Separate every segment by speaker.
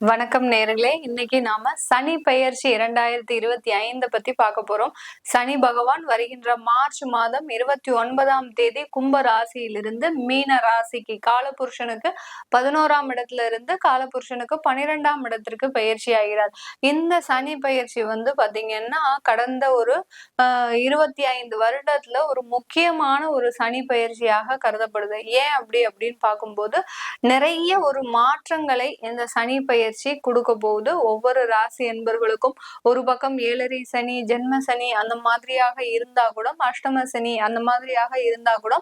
Speaker 1: வணக்கம் நேர்களே. இன்னைக்கு நாம சனி பெயர்ச்சி இரண்டாயிரத்தி இருபத்தி ஐந்து பத்தி பார்க்க போறோம். சனி பகவான் வருகின்ற மார்ச் மாதம் இருபத்தி ஒன்பதாம் தேதி கும்ப ராசியிலிருந்து மீன ராசிக்கு காலபுருஷனுக்கு பதினோராம் இடத்துல இருந்து காலபுருஷனுக்கு பனிரெண்டாம் இடத்திற்கு பயிற்சி ஆகிறார். இந்த சனி பயிற்சி வந்து பாத்தீங்கன்னா கடந்த ஒரு ஆஹ் இருபத்தி ஐந்து வருடத்துல ஒரு முக்கியமான ஒரு சனி பயிற்சியாக கருதப்படுது. ஏன் அப்படி அப்படின்னு பார்க்கும்போது நிறைய ஒரு மாற்றங்களை இந்த சனி பயிற்சி பயிற்சி கொடுக்க போகுது ஒவ்வொரு ராசி என்பர்களுக்கும் ஒரு பக்கம் ஏழரை சனி ஜென்ம சனி அந்த மாதிரியாக இருந்தா கூட அஷ்டம சனி அந்த மாதிரியாக இருந்தா கூட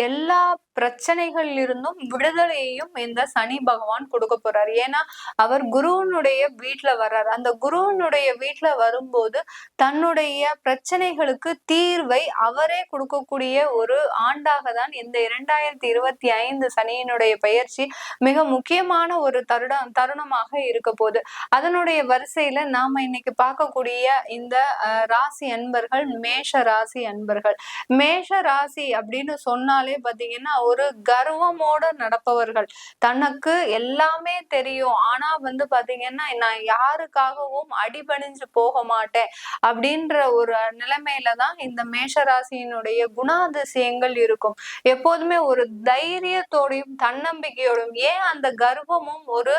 Speaker 1: எல்லா பிரச்சனைகள் இருந்தும் விடுதலையையும் இந்த சனி பகவான் கொடுக்க போறார். ஏன்னா அவர் குருவனுடைய வீட்டுல வர்றார். அந்த குருவனுடைய வீட்டுல வரும்போது தன்னுடைய பிரச்சனைகளுக்கு தீர்வை அவரே கொடுக்கக்கூடிய ஒரு ஆண்டாக தான் இந்த இரண்டாயிரத்தி இருபத்தி ஐந்து சனியினுடைய பயிற்சி மிக முக்கியமான ஒரு தருணம் தருணமாக இருக்க போகுது. அதனுடைய வரிசையில நாம இன்னைக்கு பார்க்கக்கூடிய இந்த ராசி அன்பர்கள் மேஷ ராசி அன்பர்கள். மேஷ ராசி அப்படின்னு சொன்னாலே பாத்தீங்கன்னா ஒரு கர்வமோட நடப்பவர்கள். தனக்கு எல்லாமே தெரியும். ஆனா வந்து பாத்தீங்கன்னா நான் யாருக்காகவும் அடிபணிஞ்சு போக மாட்டேன் அப்படின்ற ஒரு நிலைமையில தான் இந்த மேஷராசியினுடைய குணாதிசயங்கள் இருக்கும். எப்போதுமே ஒரு தைரியத்தோடையும் தன்னம்பிக்கையோடும் ஏன் அந்த கர்வமும் ஒரு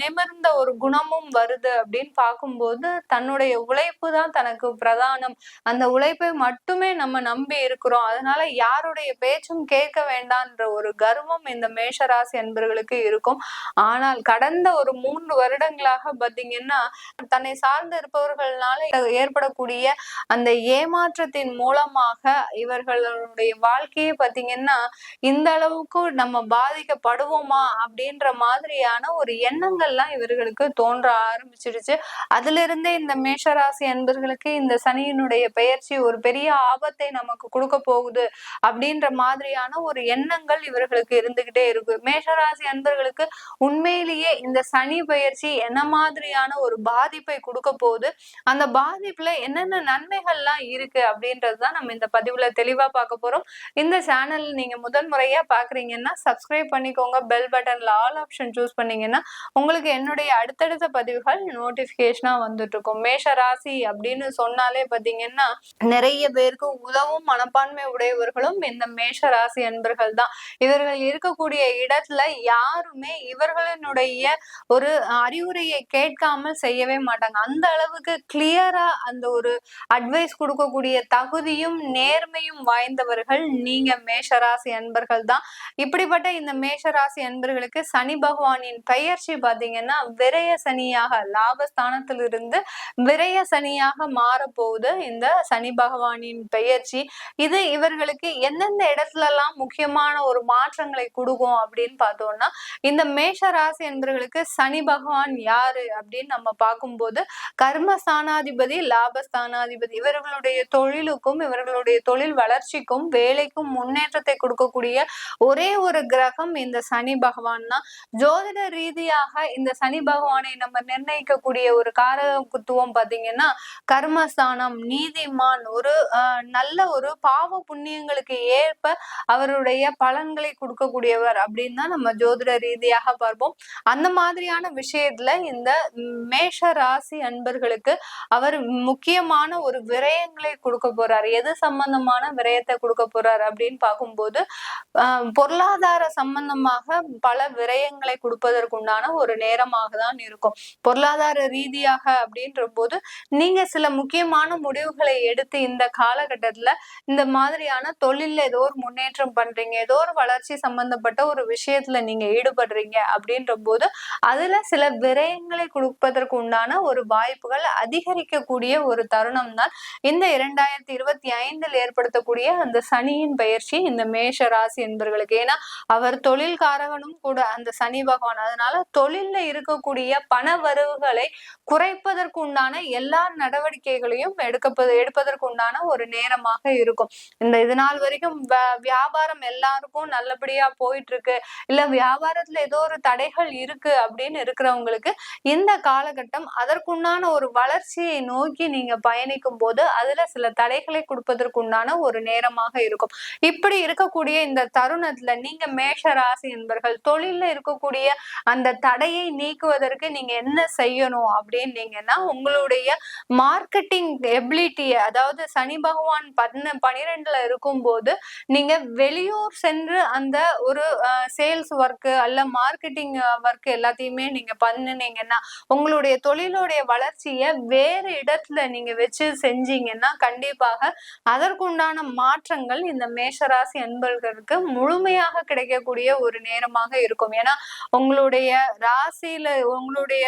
Speaker 1: நிமிர்ந்த ஒரு குணமும் வருது அப்படின்னு பார்க்கும்போது தன்னுடைய உழைப்பு தான் தனக்கு பிரதானம். அந்த உழைப்பை மட்டுமே நம்ம நம்பி இருக்கிறோம். அதனால யாருடைய பேச்சும் கேட்க வேண்டாம். என்ற ஒரு கர்வம் இந்த மேஷராசி அன்பர்களுக்கு இருக்கும். ஆனால் கடந்த ஒரு மூன்று வருடங்களாக பார்த்தீங்கன்னா தன்னை சார்ந்து இருப்பவர்களால ஏற்படக்கூடிய அந்த ஏமாற்றத்தின் மூலமாக இவர்களுடைய வாழ்க்கையை பார்த்தீங்கன்னா இந்த அளவுக்கு நம்ம பாதிக்கப்படுவோமா அப்படின்ற மாதிரியான ஒரு எண்ணங்கள்லாம் இவர்களுக்கு தோன்ற ஆரம்பிச்சிடுச்சு. அதுல இருந்தே இந்த மேஷராசி அன்பர்களுக்கு இந்த சனியினுடைய பெயர்ச்சி ஒரு பெரிய ஆபத்தை நமக்கு கொடுக்க போகுது அப்படின்ற மாதிரியான ஒரு எண்ண எண்ணங்கள் இவர்களுக்கு இருந்துகிட்டே இருக்கு. மேஷராசி அன்பர்களுக்கு உண்மையிலேயே இந்த சனி பயிற்சி என்ன மாதிரியான ஒரு பாதிப்பை கொடுக்க போகுது? அந்த பாதிப்புல என்னென்ன நன்மைகள்லாம் இருக்கு அப்படின்றதுதான் நம்ம இந்த பதிவுல தெளிவா பார்க்க போறோம். இந்த சேனல் நீங்க முதல் முறையா பாக்குறீங்கன்னா சப்ஸ்கிரைப் பண்ணிக்கோங்க. பெல் பட்டன்ல ஆல் ஆப்ஷன் சூஸ் பண்ணீங்கன்னா உங்களுக்கு என்னுடைய அடுத்தடுத்த பதிவுகள் நோட்டிபிகேஷனா வந்துட்டு இருக்கும். மேஷ ராசி அப்படின்னு சொன்னாலே பாத்தீங்கன்னா நிறைய பேருக்கு உதவும் மனப்பான்மை உடையவர்களும் இந்த மேஷ ராசி அன்பர்கள் தான். இவர்கள் இருக்கக்கூடிய இடத்துல யாருமே இவர்களினுடைய ஒரு அறிவுரையை கேட்காமல் செய்யவே மாட்டாங்க. அந்த அளவுக்கு கிளியரா அந்த ஒரு அட்வைஸ் கொடுக்கக்கூடிய தகுதியும் நேர்மையும் வாய்ந்தவர்கள் நீங்க மேஷராசி அன்பர்கள் தான். இப்படிப்பட்ட இந்த மேஷராசி அன்பர்களுக்கு சனி பகவானின் பெயர்ச்சி பாத்தீங்கன்னா விரய சனியாக லாபஸ்தானத்திலிருந்து விரய சனியாக மாறப்போகுது இந்த சனி பகவானின் பெயர்ச்சி. இது இவர்களுக்கு எந்தெந்த இடத்துல எல்லாம் முக்கியமான ஒரு மாற்றங்களை கொடுக்கும் அப்படின்னு பார்த்தோம்னா இந்த மேஷ ராசி என்பவர்களுக்கு சனி பகவான் யாரு அப்படின்னு நம்ம பார்க்கும்போது கர்ம ஸ்தானாதிபதி லாபஸ்தானாதிபதி இவர்களுடைய தொழிலுக்கும் இவர்களுடைய தொழில் வளர்ச்சிக்கும் வேலைக்கும் முன்னேற்றத்தை கொடுக்கக்கூடிய ஒரே ஒரு கிரகம் இந்த சனி பகவான் தான். ஜோதிட ரீதியாக இந்த சனி பகவானை நம்ம நிர்ணயிக்கக்கூடிய ஒரு காரகத்துவம் பார்த்தீங்கன்னா கர்மஸ்தானம் நீதிமான் ஒரு நல்ல ஒரு பாவ புண்ணியங்களுக்கு ஏற்ப அவருடைய பலன்களை கொடுக்கக்கூடியவர் அப்படின்னு தான் நம்ம ஜோதிட ரீதியாக பார்ப்போம். அந்த மாதிரியான விஷயத்துல இந்த மேஷ ராசி அன்பர்களுக்கு அவர் முக்கியமான ஒரு விரயங்களை கொடுக்க போறார். எது சம்பந்தமான விரயத்தை கொடுக்க போறார் அப்படின்னு பார்க்கும்போது பொருளாதார சம்பந்தமாக பல விரயங்களை கொடுப்பதற்குண்டான ஒரு நேரமாக தான் இருக்கும். பொருளாதார ரீதியாக அப்படின்ற போது நீங்க சில முக்கியமான முடிவுகளை எடுத்து இந்த காலகட்டத்துல இந்த மாதிரியான தொழில்ல ஏதோ ஒரு முன்னேற்றம் பண்றீங்க ஏதோ ஒரு வளர்ச்சி சம்பந்தப்பட்ட ஒரு விஷயத்துல நீங்க ஈடுபடுறீங்க அப்படின்ற போது அதுல சில விரயங்களை கொடுப்பதற்கு உண்டான ஒரு வாய்ப்புகள் அதிகரிக்கக்கூடிய ஒரு தருணம் தான் இந்த இரண்டாயிரத்தி இருபத்தி ஐந்தில் ஏற்படுத்தக்கூடிய அந்த சனியின் பயிற்சி இந்த மேஷ ராசி என்பர்களுக்கு. ஏன்னா அவர் தொழில்காரகனும் கூட அந்த சனி பகவான். அதனால தொழில்ல இருக்கக்கூடிய பண வரவுகளை குறைப்பதற்கு உண்டான எல்லா நடவடிக்கைகளையும் எடுக்க எடுப்பதற்கு உண்டான ஒரு நேரமாக இருக்கும். இந்த இது நாள் வரைக்கும் வியாபாரம் எல்லாரும் எல்லாருக்கும் நல்லபடியா போயிட்டு இருக்கு இல்ல வியாபாரத்துல ஏதோ ஒரு தடைகள் இருக்கு அப்படின்னு இருக்கிறவங்களுக்கு இந்த காலகட்டம் அதற்குண்டான ஒரு வளர்ச்சியை நோக்கி நீங்க பயணிக்கும் போது அதுல சில தடைகளை கொடுப்பதற்குண்டான ஒரு நேரமாக இருக்கும். இப்படி இருக்கக்கூடிய இந்த தருணத்துல நீங்க மேஷ ராசி என்பர்கள் தொழில இருக்கக்கூடிய அந்த தடையை நீக்குவதற்கு நீங்க என்ன செய்யணும் அப்படின்னீங்கன்னா உங்களுடைய மார்க்கெட்டிங் எபிலிட்டியை அதாவது சனி பகவான் பதின பனிரெண்டுல இருக்கும் போது நீங்க வெளியூர் சென்று அந்த ஒரு சேல்ஸ் ஒர்க்கு அல்ல மார்க்கெட்டிங் ஒர்க் எல்லாத்தையுமே நீங்க பண்ணுனீங்கன்னா உங்களுடைய தொழிலுடைய வளர்ச்சியை வேறு இடத்துல நீங்க வச்சு செஞ்சீங்கன்னா கண்டிப்பாக அதற்குண்டான மாற்றங்கள் இந்த மேஷராசி அன்பர்களுக்கு முழுமையாக கிடைக்கக்கூடிய ஒரு நேரமாக இருக்கும். ஏன்னா உங்களுடைய ராசியில உங்களுடைய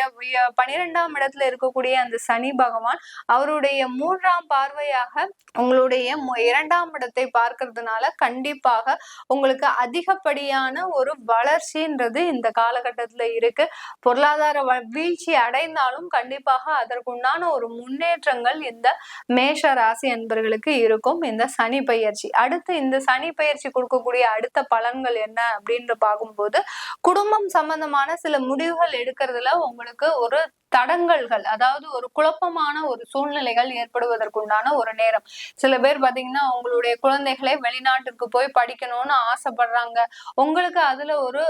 Speaker 1: பனிரெண்டாம் இடத்துல இருக்கக்கூடிய அந்த சனி பகவான் அவருடைய மூன்றாம் பார்வையாக உங்களுடைய இரண்டாம் இடத்தை பார்க்கறதுனால கண்டிப்பாக உங்களுக்கு அதிகப்படியான ஒரு வளர்ச்சின்றது இந்த காலகட்டத்துல இருக்கு. பொருளாதார வீழ்ச்சி அடைந்தாலும் கண்டிப்பாக அதற்குண்டான ஒரு முன்னேற்றங்கள் இந்த மேஷ ராசி என்பர்களுக்கு இருக்கும். இந்த சனி பயிற்சி. அடுத்து இந்த சனி பயிற்சி கொடுக்கக்கூடிய அடுத்த பலன்கள் என்ன அப்படின்னு பார்க்கும்போது குடும்பம் சம்பந்தமான சில முடிவுகள் எடுக்கிறதுல உங்களுக்கு ஒரு தடங்கல்கள் அதாவது ஒரு குழப்பமான ஒரு சூழ்நிலைகள் ஏற்படுவதற்குண்டான ஒரு நேரம். சில பேர் பாத்தீங்கன்னா உங்களுடைய குழந்தைகளை வெளிநாட்டிற்கு போய் படிக்கணும்னு ஆசைப்படுறாங்க. உங்களுக்கு அதுல ஒரு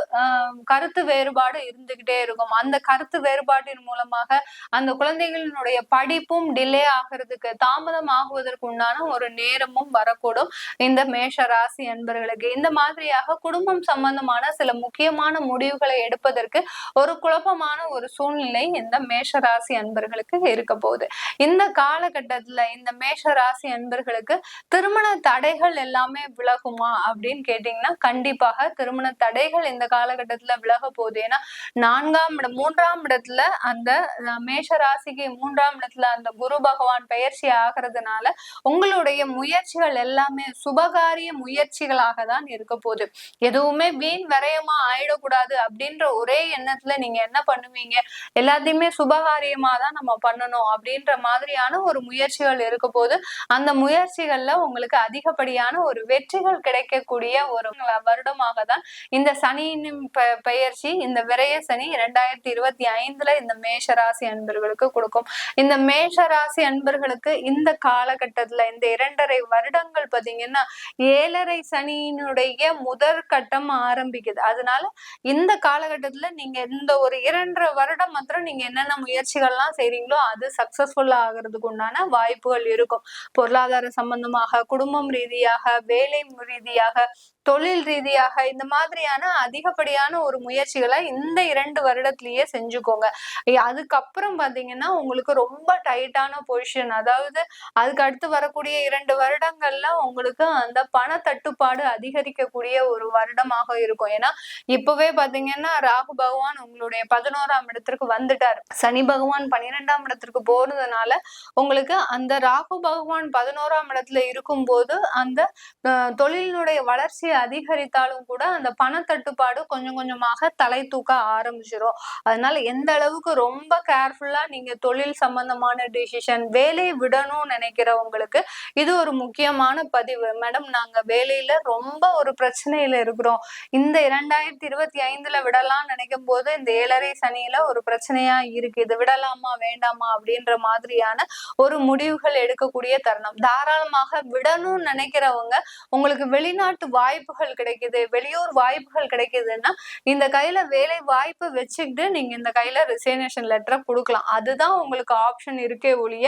Speaker 1: கருத்து வேறுபாடு இருந்துகிட்டே இருக்கும். அந்த கருத்து வேறுபாட்டின் மூலமாக அந்த குழந்தைகளினுடைய படிப்பும் டிலே ஆகிறதுக்கு தாமதம் ஆகுவதற்கு உண்டான ஒரு நேரமும் வரக்கூடும். இந்த மேஷ ராசி என்பர்களுக்கு இந்த மாதிரியாக குடும்பம் சம்பந்தமான சில முக்கியமான முடிவுகளை எடுப்பதற்கு ஒரு குழப்பமான ஒரு சூழ்நிலை இந்த மேஷ ராசி அன்பர்களுக்கு இருக்க போகுது. இந்த காலகட்டத்துல இந்த மேஷ ராசி அன்பர்களுக்கு திருமண தடைகள் எல்லாமே விலகுமா அப்படின்னு கேட்டீங்கன்னா கண்டிப்பாக திருமண தடைகள் இந்த காலகட்டத்துல விலக போகுது. ஏன்னா நான்காம் இடம் மூன்றாம் இடத்துல அந்த மேஷ ராசிக்கு மூன்றாம் இடத்துல அந்த குரு பகவான் பயிற்சி ஆகிறதுனால உங்களுடைய முயற்சிகள் எல்லாமே சுபகாரிய முயற்சிகளாக தான் இருக்க போகுது. எதுவுமே வீண் விரயமா ஆயிடக்கூடாது அப்படின்ற ஒரே எண்ணத்துல நீங்க என்ன பண்ணுவீங்க? எல்லாத்தையுமே சுபகாரியமா தான் நம்ம பண்ணணும் அப்படின்ற மாதிரியான ஒரு முயற்சிகள் இருக்க போது அந்த முயற்சிகள்ல உங்களுக்கு அதிகப்படியான ஒரு வெற்றிகள் கிடைக்கக்கூடிய ஒரு வருடமாக தான் இந்த சனியின் பெயர்ச்சி இந்த விரைய சனி இரண்டாயிரத்தி இருபத்தி ஐந்துல இந்த மேஷராசி அன்பர்களுக்கு கொடுக்கும். இந்த மேஷராசி அன்பர்களுக்கு இந்த காலகட்டத்துல இந்த இரண்டரை வருடங்கள் பாத்தீங்கன்னா ஏழரை சனியினுடைய முதற் கட்டம் ஆரம்பிக்குது. அதனால இந்த காலகட்டத்துல நீங்க இந்த ஒரு இரண்டரை வருடம் மாத்திரம் நீங்க என்ன என்னென்ன முயற்சிகள்லாம் செய்றீங்களோ அது சக்சஸ்ஃபுல்லா ஆகிறதுக்கு உண்டான வாய்ப்புகள் இருக்கும். பொருளாதார சம்பந்தமாக குடும்பம் ரீதியாக வேலை ரீதியாக தொழில் ரீதியாக இந்த மாதிரியான அதிகப்படியான ஒரு முயற்சிகளை இந்த இரண்டு வருடத்திலேயே செஞ்சுக்கோங்க. அதுக்கப்புறம் பாத்தீங்கன்னா உங்களுக்கு ரொம்ப டைட்டான பொசிஷன் அதாவது அதுக்கு அடுத்து வரக்கூடிய இரண்டு வருடங்கள்ல உங்களுக்கு அந்த பண தட்டுப்பாடு அதிகரிக்கக்கூடிய ஒரு வருடமாக இருக்கும். ஏன்னா இப்பவே பாத்தீங்கன்னா ராகு பகவான் உங்களுடைய பதினோராம் இடத்திற்கு வந்துட்டார். சனி பகவான் பன்னிரெண்டாம் இடத்திற்கு போனதுனால உங்களுக்கு அந்த ராகு பகவான் பதினோராம் இடத்துல இருக்கும்போது அந்த தொழிலினுடைய வளர்ச்சி அதிகரித்தாலும் கூட அந்த பண தட்டுப்பாடு கொஞ்சம் கொஞ்சமாக தலை தூக்க ஆரம்பிச்சிடும் அதனால எந்த அளவுக்கு ரொம்ப கேர்ஃபுல்லா நீங்க தொழில் சம்பந்தமான டிசிஷன் வேலையை விடணும்னு நினைக்கிறவங்களுக்கு இது ஒரு முக்கியமான பதிவு. மேடம் நாங்க வேலையில ரொம்ப ஒரு பிரச்சனையில இருக்கிறோம். இந்த இரண்டாயிரத்தி இருபத்தி ஐந்துல விடலாம்னு நினைக்கும் போது இந்த ஏழரை சனியில ஒரு பிரச்சனையா இருக்கு. இது விடலாமா வேண்டாமா அப்படின்ற மாதிரியான ஒரு முடிவுகள் எடுக்கக்கூடிய தருணம். தாராளமாக விடணும்னு நினைக்கிறவங்க உங்களுக்கு வெளிநாட்டு வாய்ப்பு வாய்ப்புகள் கிடைக்குது வெளியூர் வாய்ப்புகள் கிடைக்குதுன்னா இந்த கையில வேலை வாய்ப்பு வச்சுக்கிட்டு நீங்க இந்த கையில ரிசைனேஷன் லெட்டரை கொடுக்கலாம். அதுதான் உங்களுக்கு ஆப்ஷன் இருக்கே ஒழிய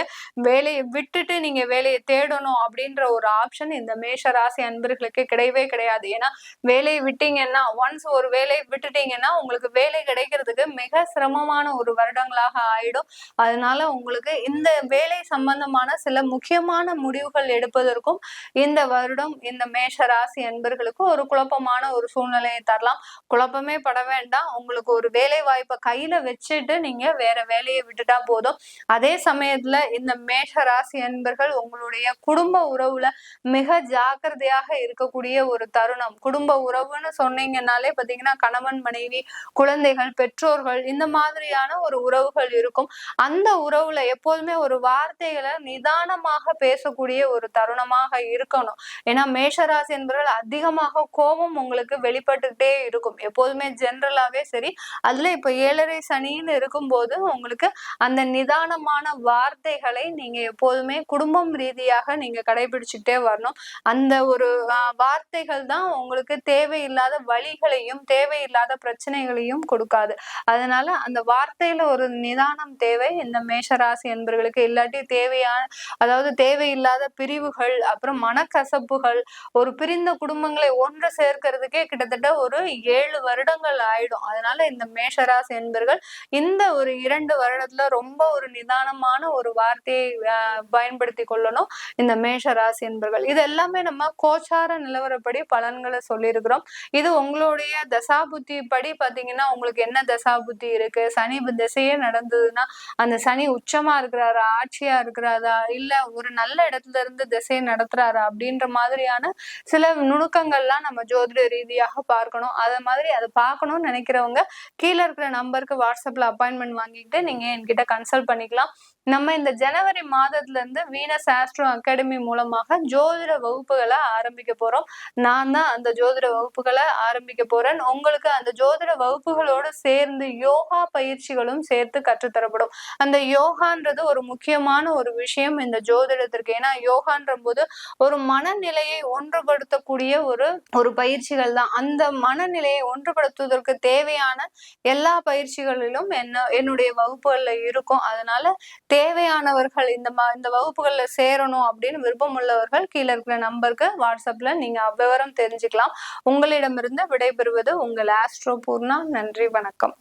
Speaker 1: வேலையை விட்டுட்டு நீங்க வேலையை தேடணும் அப்படின்ற ஒரு ஆப்ஷன் இந்த மேஷ ராசி அன்பர்களுக்கு கிடையவே கிடையாது. ஏன்னா வேலையை விட்டீங்கன்னா ஒன்ஸ் ஒரு வேலையை விட்டுட்டீங்கன்னா உங்களுக்கு வேலை கிடைக்கிறதுக்கு மிக சிரமமான ஒரு வருடங்களாக ஆயிடும். அதனால உங்களுக்கு இந்த வேலை சம்பந்தமான சில முக்கியமான முடிவுகள் எடுப்பதற்கும் இந்த வருடம் இந்த மேஷ ராசி அன்பர்கள் மாணவர்களுக்கு ஒரு குழப்பமான ஒரு சூழ்நிலையை தரலாம். குழப்பமே பட வேண்டாம். உங்களுக்கு ஒரு வேலை வாய்ப்பை கையில வச்சுட்டு நீங்க வேற வேலையை விட்டுட்டா போதும். அதே சமயத்துல இந்த மேஷ ராசி என்பர்கள் உங்களுடைய குடும்ப உறவுல மிக ஜாக்கிரதையாக இருக்கக்கூடிய ஒரு தருணம். குடும்ப உறவுன்னு சொன்னீங்கன்னாலே பாத்தீங்கன்னா கணவன் மனைவி குழந்தைகள் பெற்றோர்கள் இந்த மாதிரியான ஒரு உறவுகள் இருக்கும். அந்த உறவுல எப்போதுமே ஒரு வார்த்தைகளை நிதானமாக பேசக்கூடிய ஒரு தருணமாக இருக்கணும். ஏன்னா மேஷராசி என்பவர்கள் அதிக அதிகமாக கோபம் உங்களுக்கு வெளிப்பட்டுக்கிட்டே இருக்கும். எப்போதுமே ஜென்ரலாகவே சரி அதுல இப்ப ஏழரை சனின்னு இருக்கும்போது உங்களுக்கு அந்த நிதானமான வார்த்தைகளை நீங்க எப்போதுமே குடும்பம் ரீதியாக நீங்க கடைபிடிச்சிட்டே வரணும். அந்த ஒரு வார்த்தைகள் தான் உங்களுக்கு தேவையில்லாத வழிகளையும் தேவையில்லாத பிரச்சனைகளையும் கொடுக்காது. அதனால அந்த வார்த்தையில ஒரு நிதானம் தேவை. இந்த மேஷராசி என்பர்களுக்கு இல்லாட்டி தேவையான அதாவது தேவையில்லாத பிரிவுகள் அப்புறம் மனக்கசப்புகள் ஒரு பிரிந்த குடும்பங்கள் ஒன்று சேர்க்கிறதுக்கே கிட்டத்தட்ட ஒரு ஏழு வருடங்கள் ஆயிடும். அதனால இந்த மேஷராசி என்பர்கள் இந்த ஒரு இரண்டு வருடத்துல ரொம்ப ஒரு நிதானமான ஒரு வார்த்தையை பயன்படுத்தி கொள்ளணும் இந்த மேஷராசி என்பர்கள். இது எல்லாமே நம்ம கோச்சார நிலவரப்படி பலன்களை சொல்லியிருக்கிறோம். இது உங்களுடைய தசாபுத்தி படி பாத்தீங்கன்னா உங்களுக்கு என்ன தசாபுத்தி இருக்கு? சனி திசையே நடந்ததுன்னா அந்த சனி உச்சமா இருக்கிறாரா? ஆட்சியா இருக்கிறாரா? இல்ல ஒரு நல்ல இடத்துல இருந்து திசையை நடத்துறாரா? அப்படின்ற மாதிரியான சில நுணுக்கங்கள் நுணுக்கங்கள்லாம் நம்ம ஜோதிட ரீதியாக பார்க்கணும். அதை மாதிரி அதை பார்க்கணும்னு நினைக்கிறவங்க கீழே இருக்கிற நம்பருக்கு வாட்ஸ்அப்ல அப்பாயின்மெண்ட் வாங்கிக்கிட்டு நீங்க என்கிட்ட கன்சல்ட் பண்ணிக்கலாம். நம்ம இந்த ஜனவரி மாதத்துல இருந்து வீனஸ் ஆஸ்ட்ரோ அகாடமி மூலமாக ஜோதிட வகுப்புகளை ஆரம்பிக்க போறோம். நான் தான் அந்த ஜோதிட வகுப்புகளை ஆரம்பிக்க போறேன். உங்களுக்கு அந்த ஜோதிட வகுப்புகளோடு சேர்ந்து யோகா பயிற்சிகளும் சேர்த்து கற்றுத்தரப்படும். அந்த யோகான்றது ஒரு முக்கியமான ஒரு விஷயம் இந்த ஜோதிடத்திற்கு. ஏன்னா யோகான்ற போது ஒரு மனநிலையை ஒன்றுபடுத்தக்கூடிய ஒரு ஒரு பயிற்சிகள் தான். அந்த மனநிலையை ஒன்றுபடுத்துவதற்கு தேவையான எல்லா பயிற்சிகளிலும் என்ன என்னுடைய வகுப்புகள்ல இருக்கும். அதனால தேவையானவர்கள் இந்த இந்த வகுப்புகள்ல சேரணும் அப்படின்னு விருப்பம் உள்ளவர்கள் கீழே இருக்கிற நம்பருக்கு வாட்ஸ்அப்ல நீங்க விவரம் தெரிஞ்சுக்கலாம். உங்களிடமிருந்து விடைபெறுவது உங்கள் ஆஸ்ட்ரோ பூர்ணா. நன்றி வணக்கம்.